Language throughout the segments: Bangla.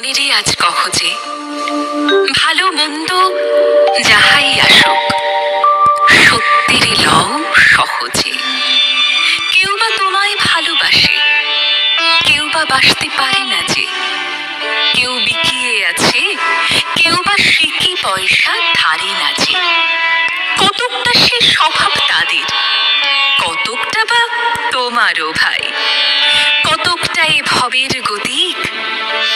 মনেরই আজ কহজে ভালো মন্দ যাহাই আসুক সত্যের লও সহজে। কেউ বা তোমায় ভালোবাসে, কেউ বা বাসতে পারে না যে। কেউ বিকিয়ে আছে, কেউ বা সিকি পয়সা ধারে না যে। কতকটা সে স্বভাব তাদের, কতকটা বা তোমারও ভাই। কতকটা এ ভবের গতিক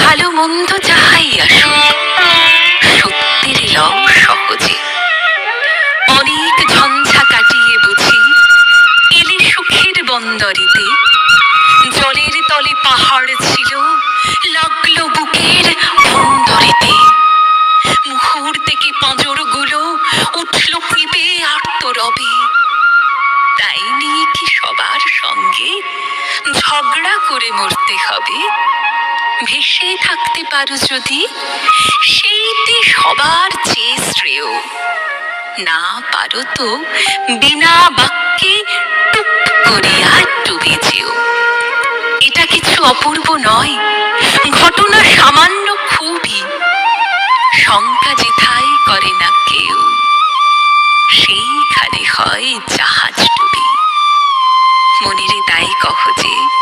ভালো মন্দ যাহাই আসুক সত্যের লও সহজে। অনেক ঝঞ্ঝা কাটিয়ে বুঝি, এলে সুখের বন্দরেতে। জলের তলে পাহাড় ছিল, লাগল বুকের বন্দরেতে মুহুর থেকে পাঁজরগুলো উঠল কেঁপে আর্ত রবে তাই নিয়ে কি সবার সঙ্গে ঝগড়া করে মরতে হবে? ভেসে থাকতে পারো যদি, সেইটি সবার চেয়ে শ্রেয়। না পারো তো বিনা বাক্যে টুপ করিয়া ডুবে যেও। এটা কিছু অপূর্ব নয়, ঘটনা সামান্য খুবই। শঙ্কা যেথায় করে না কেউ, সেইখানে হয় জাহাজ ডুবি। মনেরে তাই কহ যে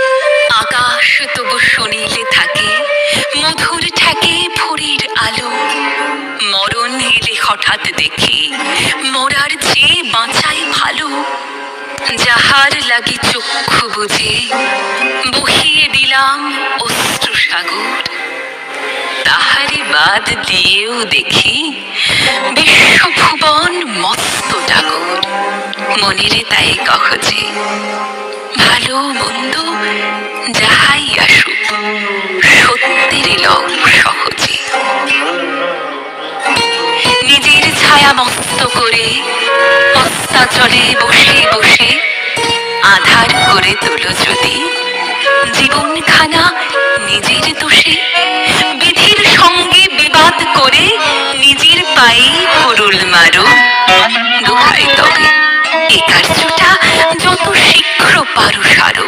আকাশ তবু শুনিলে থাকে, মধুর ঠেকে ভোরের আলো। মরণ এলে হঠাৎ দেখি, মরার চেয়ে বাঁচাই ভালো। যাহার লাগি চক্ষু বুঝে, বহিয়ে দিলাম অশ্রু সাগর। তাহারে বাদ দিয়েও দেখি, বিশ্বভুবন মস্ত ডাগর। মনেরে তাই কহজে ভালো মন্দ যাহাই আসুক সহজে। নিজের ছায়া মস্ত করে বসে বসে আধার করে যদি। জীবনখানা নিজের দোষে, বিধির সঙ্গে বিবাদ করে নিজের পায়ে কুরুল মারো। দোহাই তবে এ কার্যটা যত শীঘ্র পারো সারো।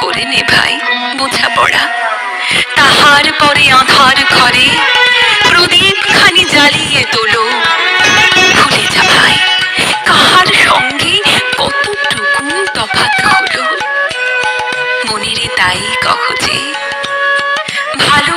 করে নে ভাই বোঝাপড়া তাহার পরে আধার ঘরে প্রদীপ খানি জ্বালিয়ে তোলো। ভুলে যা ভাই, কাহার সঙ্গে কতটুকু তফাৎ হলো মনেরে তাই কহ যে, ভালো